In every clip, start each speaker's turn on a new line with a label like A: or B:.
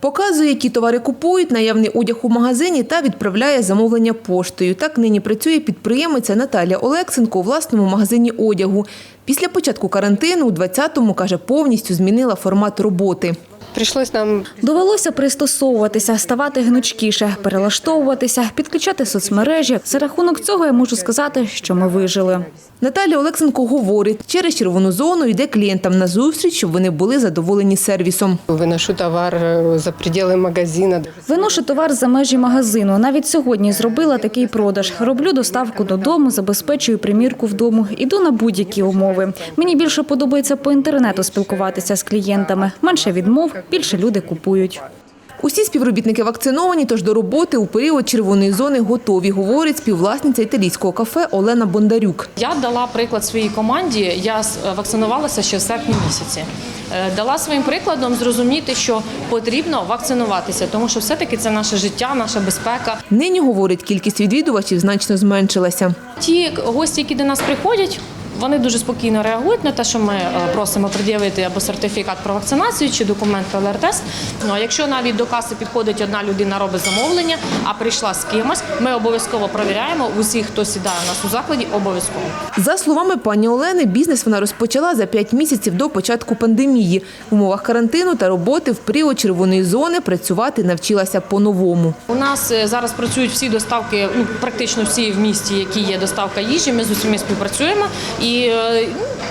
A: Показує, які товари купують, наявний одяг у магазині та відправляє замовлення поштою. Так нині працює підприємиця Наталія Олексенко у власному магазині одягу. Після початку карантину у 20-му, каже, повністю змінила формат роботи.
B: Пришлось нам
C: Довелося пристосовуватися, ставати гнучкіше, перелаштовуватися, підключати соцмережі. За рахунок цього я можу сказати, що ми вижили.
A: Наталія Олексенко говорить, через червону зону йде клієнтам на зустріч, щоб вони були задоволені сервісом.
B: виношу товар е, за пределы магазина.
C: Виношу товар за межі магазину. Навіть сьогодні зробила такий продаж. Роблю доставку додому, забезпечую примірку вдому. Іду на будь-які умови. Мені більше подобається по інтернету спілкуватися з клієнтами. Менше відмов, більше люди купують.
A: Усі співробітники вакциновані, тож до роботи у період червоної зони готові, говорить співвласниця італійського кафе Олена Бондарюк.
D: Я дала приклад своїй команді. Я вакцинувалася ще в серпні місяці. Е, Дала своїм прикладом зрозуміти, що потрібно вакцинуватися, тому що все-таки це наше життя, наша безпека.
A: Нині, говорить, кількість відвідувачів значно зменшилася.
D: Ті гості, які до нас приходять. Вони дуже спокійно реагують на те, що ми е, просимо пред'явити або сертифікат про вакцинацію чи документ ЛРТС. Ну якщо навіть до каси підходить одна людина, робить замовлення, а прийшла з кимось, ми обов'язково провіряємо усіх, хто сідає у нас у закладі, обов'язково.
A: За словами пані Олени, бізнес вона розпочала за п'ять місяців до початку пандемії. В умовах карантину та роботи в період червоної зони працювати навчилася по-новому.
D: У нас е, зараз працюють всі доставки, ну практично всі в місті, які є доставка їжі. Ми з усіма співпрацюємо. І е,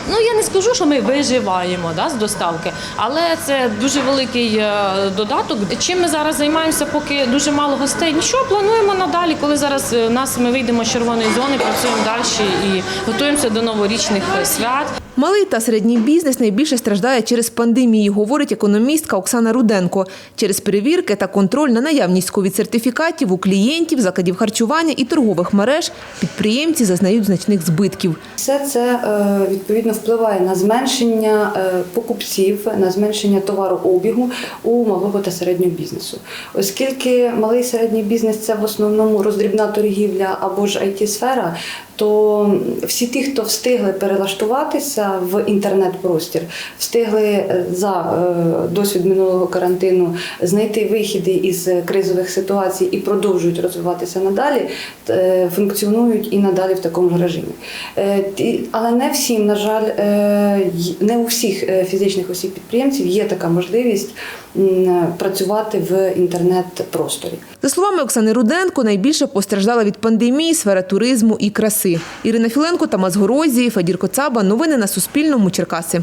D: ну я не скажу, що ми виживаємо да, з доставки, але це дуже великий е, додаток. Чим ми зараз займаємося, поки дуже мало гостей? Нічого плануємо надалі. Коли зараз е, у нас ми вийдемо з червоної зони, працюємо далі і готуємося до новорічних свят.
A: Малий та середній бізнес найбільше страждає через пандемію, говорить економістка Оксана Руденко. Через перевірки та контроль на наявність ковід-сертифікатів у клієнтів, закладів харчування і торгових мереж підприємці зазнають значних збитків.
E: Все це е, відповідно впливає на зменшення е, покупців, на зменшення товарообігу у малого та середнього бізнесу. Оскільки малий і середній бізнес це в основному роздрібна торгівля або ж it сфера то всі ті, хто встигли перелаштуватися в інтернет-простір, встигли е, за досвід минулого карантину знайти вихіди із кризових ситуацій і продовжують розвиватися надалі, функціонують і надалі в такому ж режимі. Але не всім, на жаль, е, не у всіх е, фізичних осіб підприємців є така можливість працювати в інтернет-просторі.
A: За словами Оксани Руденко, найбільше постраждала від пандемії сфера туризму і краси. Ірина Філенко, Тамас Горозії, Федір Коцаба. Новини на Суспільному. Черкаси.